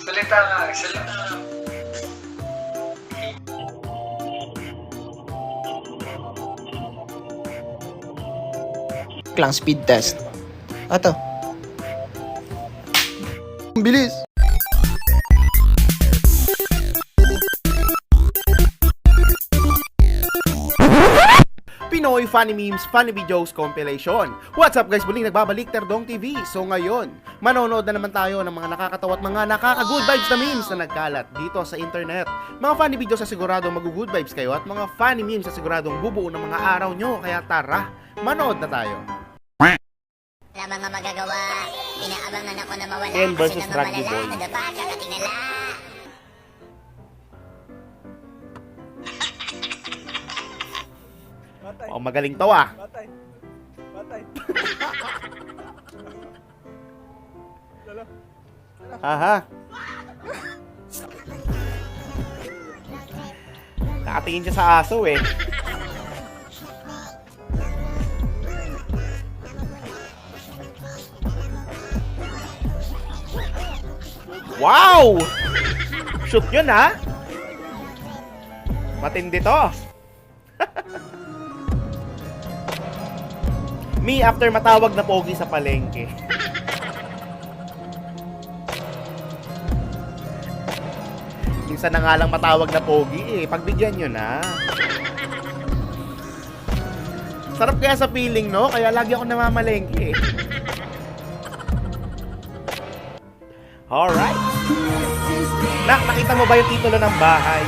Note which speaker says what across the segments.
Speaker 1: Salita nga, salita.
Speaker 2: lang speed test. Ato. Bilis.
Speaker 3: Pinoy Funny Memes, Funny Videos Compilation. What's up guys? Muling nagbabalik Terdong TV. So ngayon, manonood na naman tayo ng mga nakakatawa at mga nakaka-good vibes na memes na nagkalat dito sa internet. Mga funny videos sa sigurado mag-good vibes kayo at mga funny memes sa siguradong bubuo ng mga araw nyo. Kaya tara, manood na tayo.
Speaker 4: Wala mga magagawa. Inaabangan ako na mawala.
Speaker 3: Ken versus
Speaker 4: Kasi
Speaker 3: Rugby Boy.
Speaker 4: Nadapa, kakatingala.
Speaker 3: Oh, magaling to ah.
Speaker 5: Batay. Batay.
Speaker 3: Aha. Nakatingin siya sa aso eh. Wow! Shoot yun ha? Matindi to. Me after matawag na pogi sa palengke. Minsan na nga lang matawag na pogi eh. Pagbigyan nyo na. Sarap kaya sa feeling, no? Kaya lagi ako namamalengke eh. Alright. Nak, nakita mo ba yung titulo ng bahay?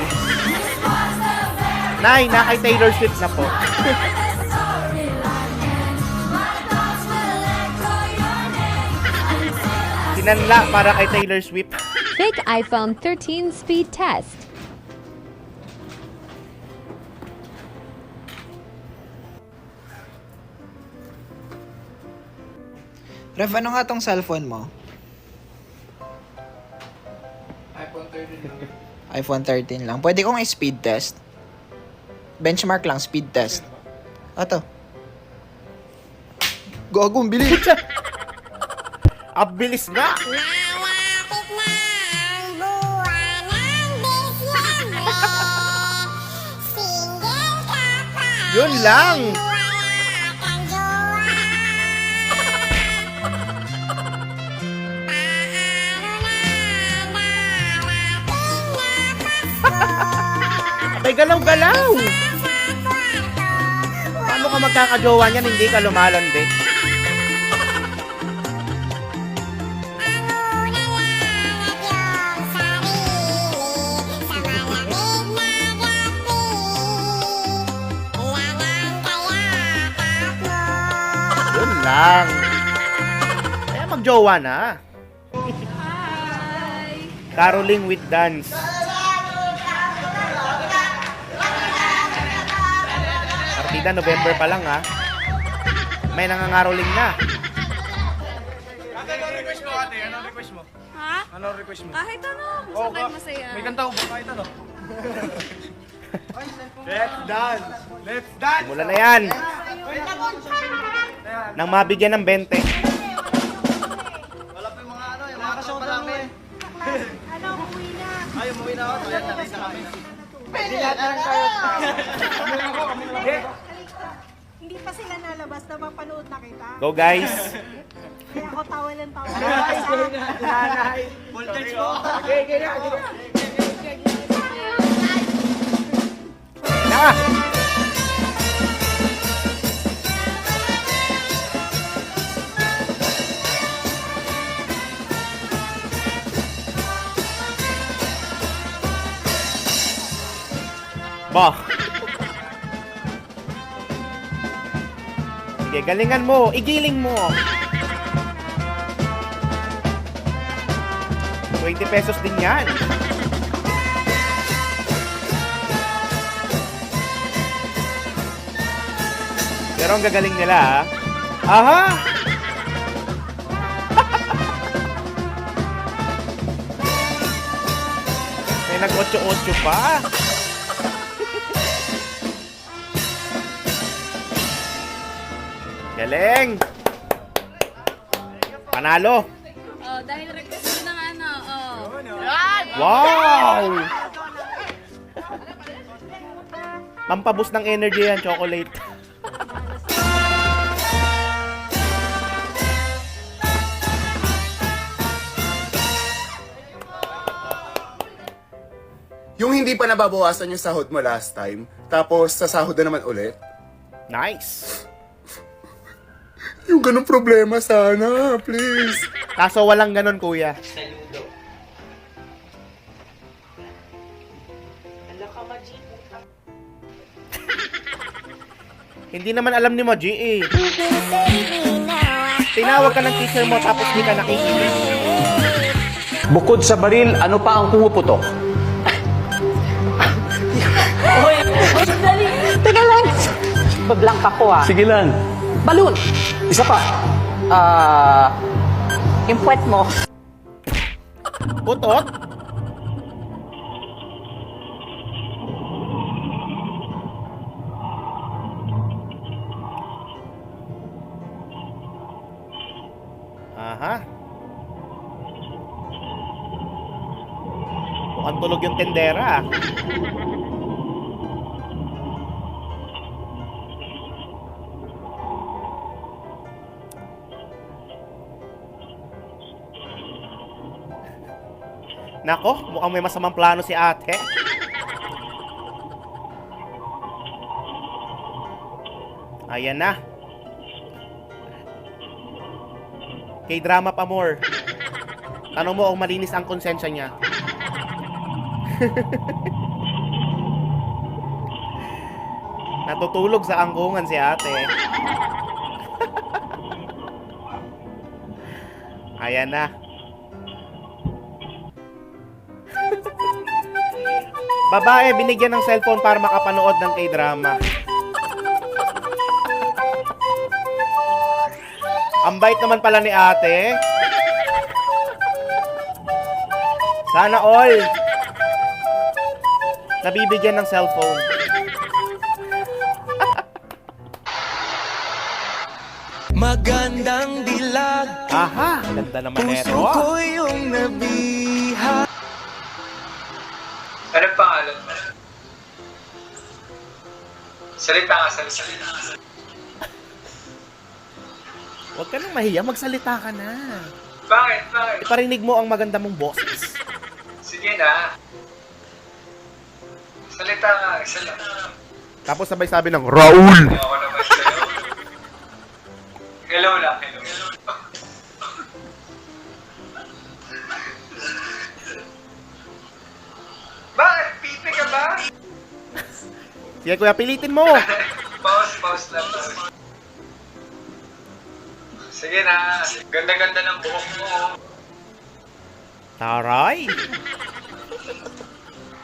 Speaker 3: Nay, na kay Taylor Swift na po. Sinanla para kay Taylor Swift.
Speaker 6: Fake iPhone 13 speed test.
Speaker 2: Ref, ano nga tong cellphone mo? iPhone 13 lang. Pwede kong i-speed test. Benchmark lang, speed test. Ato. Gago, ang bilis.
Speaker 3: Ang bilis nga!
Speaker 4: Malapit na ang buwan ng Disyembre. Single ka pa.
Speaker 3: Yun lang!
Speaker 4: Wala kang jowa.
Speaker 3: May galaw-galaw! Paano ka magkakajowa niyan hindi ka lumalandi? Lang. Kaya magjowa na. Caroling with dance. Partida November pa lang ha. May nangangaroling na.
Speaker 5: Ano request mo ate? Ano request mo?
Speaker 7: Ha?
Speaker 5: Ano request mo?
Speaker 7: Kahit ano, kahit
Speaker 5: ka-
Speaker 7: masaya.
Speaker 5: May kanta ko ba kahit ano? Let's dance! Let's dance!
Speaker 3: Simulan na yan. Nang mabigyan ng 20.
Speaker 5: Wala pa yung mga ano, yung mga pa lang eh. Ano, umuwi na. Ay, umuwi na ako. Ayan, natin sa kami. Pwede lahat na lang tayo. Kami ako, kami lang.
Speaker 8: Hindi pa sila nalabas na mapanood na kita.
Speaker 3: Go guys.
Speaker 8: Kaya ako tawa ng tawa.
Speaker 5: Nanay! Voltage mo! Okay, okay na.
Speaker 3: Na. Bah. Sige, galingan mo. Igiling mo. 20 pesos din yan. Pero ang gagaling nila, ha? Aha! May nag-8-8 pa. Galing! Panalo!
Speaker 7: Oh, dahil request ng ano, oh.
Speaker 3: Wow! Pampabus ng energy yan, chocolate.
Speaker 1: Yung hindi pa nababawasan yung sahod mo last time, tapos sa sahod na naman ulit.
Speaker 3: Nice.
Speaker 1: Yung ganun problema sana, please.
Speaker 3: Kaso walang ganun, kuya. Hindi naman alam ni Maji eh. Tinawag ka ng teacher mo tapos di ka nakikinig.
Speaker 7: Bukod sa baril, ano pa ang pumuputok?
Speaker 9: Teka lang. Bablank ako ah.
Speaker 7: Sige lang.
Speaker 9: Balloon.
Speaker 7: Isa pa.
Speaker 9: Ah... yung puwet mo.
Speaker 3: Putot? Aha. Mukhang tulog yung tendera. ah. Nako, mukhang may masamang plano si ate. Ayan na. Kay drama pa more. Tanong mo kung malinis ang konsensya niya. Natutulog sa angkungan si ate. Ayan na. Babae, binigyan ng cellphone para makapanood ng K-drama. Ang bait naman pala ni ate. Sana all. Nabibigyan ng cellphone.
Speaker 5: Magandang dilag,
Speaker 3: Aha, ganda naman
Speaker 5: puso
Speaker 3: neto. ah.
Speaker 5: ko yung nabiha.
Speaker 10: Anong pangalan mo? Salita ka, salita.
Speaker 3: Huwag ka nang mahiya, magsalita ka na.
Speaker 10: Bakit? Bakit?
Speaker 3: Iparinig mo ang maganda mong boses.
Speaker 10: Sige na. Salita ka, lang.
Speaker 3: Tapos sabay sabi ng Raul.
Speaker 10: Ako naman sa'yo. Hello lang, hello.
Speaker 3: Sige kuya, pilitin mo.
Speaker 10: Pause, pause lang. Pause. Sige na. Ganda-ganda ng buhok mo.
Speaker 3: Taray.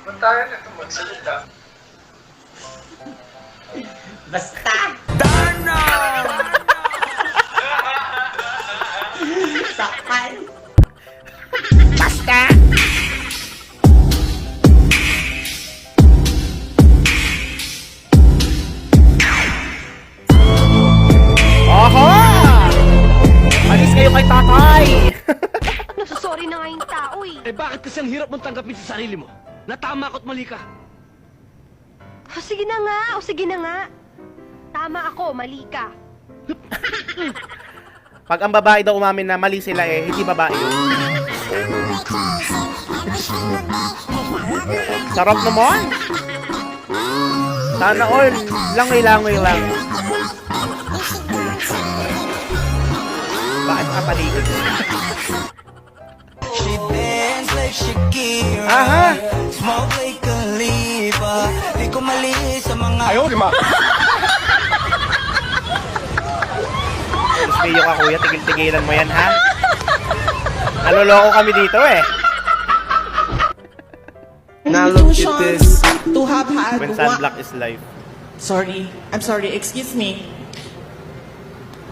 Speaker 10: Ba't tayo na ito magsalita?
Speaker 3: Aha!
Speaker 8: Nga yung tao eh.
Speaker 7: Eh bakit kasi ang hirap mong tanggapin sa sarili mo? Natama ko't mali ka.
Speaker 8: O sige na nga, o sige na nga. Tama ako, mali ka.
Speaker 3: Pag ang babae daw umamin na mali sila eh, hindi babae yun. Sarap naman. Sana all. Langoy-langoy lang. Bakit
Speaker 5: dance like Shakira.
Speaker 3: Aha!
Speaker 5: Smoke like Khalifa. Di ko mali sa mga...
Speaker 1: Ayaw, lima.
Speaker 3: Diyos mio ka kuya, tigil-tigilan mo yan ha? Naloloko kami dito eh.
Speaker 5: Now look at this.
Speaker 9: To have had
Speaker 3: When sunblock is life.
Speaker 9: Sorry. I'm sorry. Excuse me.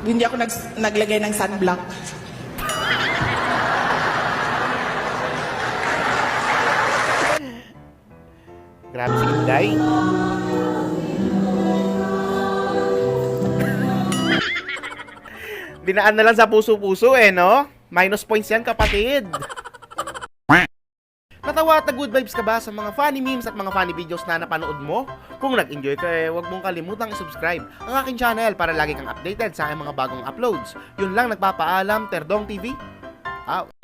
Speaker 9: Hindi ako nag naglagay ng sunblock.
Speaker 3: Grabe si Inday. Dinaan na lang sa puso-puso eh, no? Minus points yan, kapatid. Natawa at good vibes ka ba sa mga funny memes at mga funny videos na napanood mo? Kung nag-enjoy ka eh, huwag mong kalimutang i-subscribe ang aking channel para lagi kang updated sa aking mga bagong uploads. Yun lang nagpapaalam, Terdong TV. Out.